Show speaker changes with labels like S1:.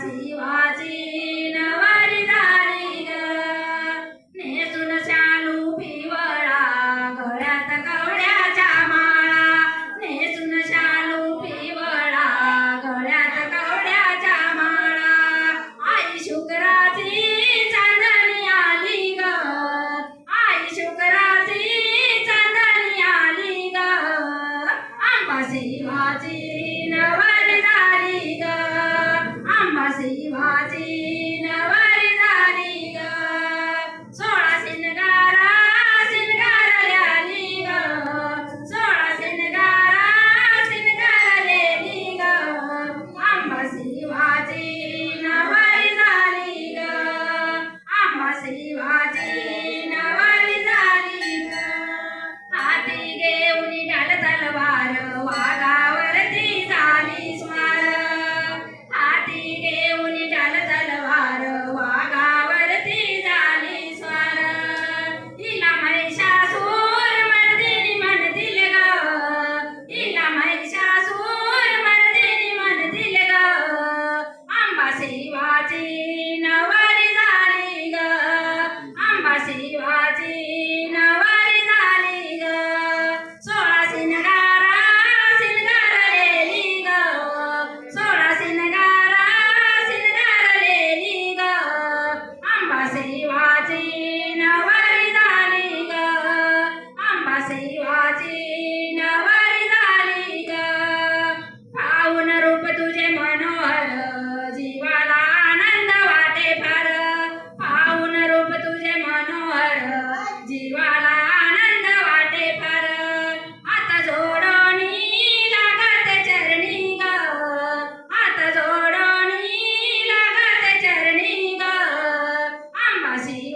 S1: शिवाजी भाजी नवारी ग नेसून शालू पिवळा गळ्यात कवड्याच्या माळा. नेसून शालू पिवळा गळ्यात कवड्याच्या माळा. आई शुक्राची चांदणी आली ग. आई शुक्राची चांदणी आली ग. आंबाची भाजी नवारी घेऊन ढाल तलवार वाघावर ती झाली स्मार. हाती घेऊन तलवार वाघावर ती स्वार हिला महिषासूर मर्दिनी म्हणतील ग. हिला महिषासूर मर्दिनी म्हणतील ग. आंबा शिवाची imagem